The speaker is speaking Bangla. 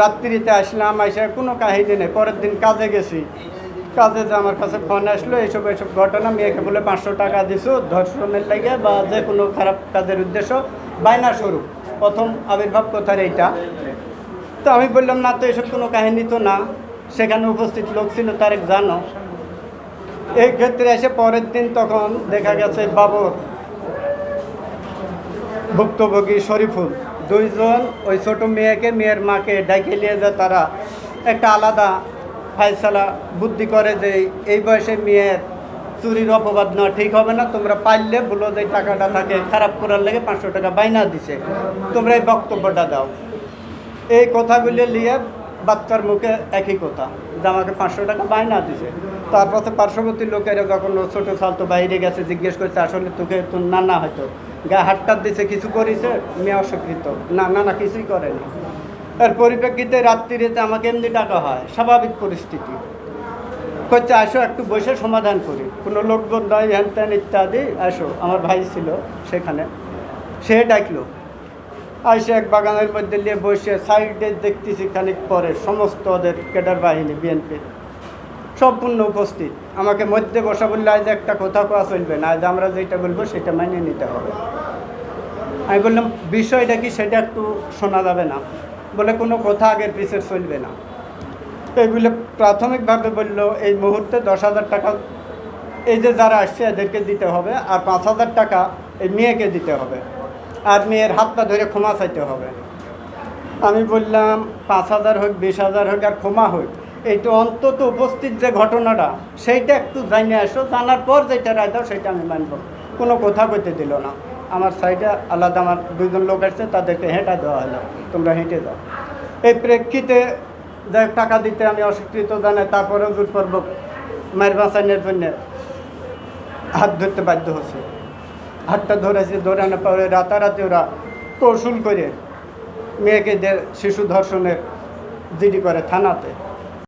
রাত্রিতে আসলাম, আইসা কোনো কাহিনী নেই। পরের দিন কাজে গেছি। কাজে যে আমার কাছে ফোন আসলো, এইসব এইসব ঘটনা মেয়েকে বলে পাঁচশো টাকা দিছো, ধর্ষণের লাগে বা যে কোনো খারাপ কাজের উদ্দেশ্য বায়না স্বরূপ। প্রথম আবির্ভাব কথার এইটা। তো আমি বললাম, না তো এসব কোনো কাহিনী তো না। সেখানে উপস্থিত লোক ছিল, তারেক জানো। এই ক্ষেত্রে এসে পরের দিন তখন দেখা গেছে বাবর, ভুক্তভোগী শরীফুল। দুইজন ওই ছোট মেয়েকে, মেয়ের মাকে ডাইকে নিয়ে যায়, তারা একটা আলাদা ফাইসালা বুদ্ধি করে যে এই বয়সে মেয়ের চুরির অপবাদ নেওয়া ঠিক হবে না, তোমরা পারলে বলো যে টাকাটা থাকে খারাপ করার লেগে পাঁচশো টাকা বাইনা দিছে। তোমরা এই বক্তব্যটা দাও। এই কথাগুলি নিয়ে বাচ্চার মুখে একই কথা, যে আমাকে পাঁচশো টাকা বাইনা দিছে। তারপর পার্শ্ববর্তী লোকেরা যখন ছোটো ছোটো ছালতো বাইরে গেছে, জিজ্ঞেস করছে, আসলে তোকে তোর নানা হয়তো গায়ে হাতটার দিছে, কিছু করেছে, মেয়ে অস্বীকৃত না না না, কিছুই করেনি। এর পরিপ্রেক্ষিতে রাত্রিতে আমাকে এমনি টাকা হয়, স্বাভাবিক পরিস্থিতি। করছে আসো, একটু বসে সমাধান করি। কোনো লোকজন নয় হ্যান ত্যান ইত্যাদি। আসো, আমার ভাই ছিল সেখানে। সে ডাকলো। আইসে এক বাগানের মধ্যে নিয়ে বসে, সাইডে দেখতেছি খানিক পরে সমস্ত ওদের কেডার বাহিনী বিএনপির সম্পূর্ণ উপস্থিত। আমাকে মধ্যে বসা বললে, আজ একটা কথা কোয়া চলবে না, আজ আমরা যেটা বলব সেটা মানিয়ে নিতে হবে। আমি বললাম, বিষয়টা কি সেটা একটু শোনা যাবে না। বলে, কোনো কথা আগের পিছের চলবে না। এইগুলো প্রাথমিকভাবে বলল, এই মুহূর্তে দশ হাজার টাকা, এই যে যারা আসছে এদেরকে দিতে হবে, আর পাঁচ হাজার টাকা এই মেয়েকে দিতে হবে, আর মেয়ের হাতটা ধরে ক্ষমা চাইতে হবে। আমি বললাম, পাঁচ হাজার হোক, বিশ হাজার হোক, আর ক্ষমা হোক এইটা অন্তত উপস্থিত যে ঘটনাটা, সেইটা একটু জানিয়ে আসো, জানার পর যেটা রায় দাও সেটা আমি মানব। কোনো কথা কইতে দিল না। আমার সাইডে আলাদা আমার দুজন লোক আসছে, তাদেরকে হেঁটা দেওয়া হলো। তোমরা হেঁটে দাও এই প্রেক্ষিতে যে টাকা দিতে আমি অস্বীকৃত জানাই তারপরেও জোরপূর্বক মায়ের বাঁচানোর জন্য হাত ধরতে বাধ্য হচ্ছে হাতটা ধরেছে ধরানো পরে রাতারাতি ওরা কৌশল করে মেয়েকে শিশু ধর্ষণের জিডি করে থানাতে।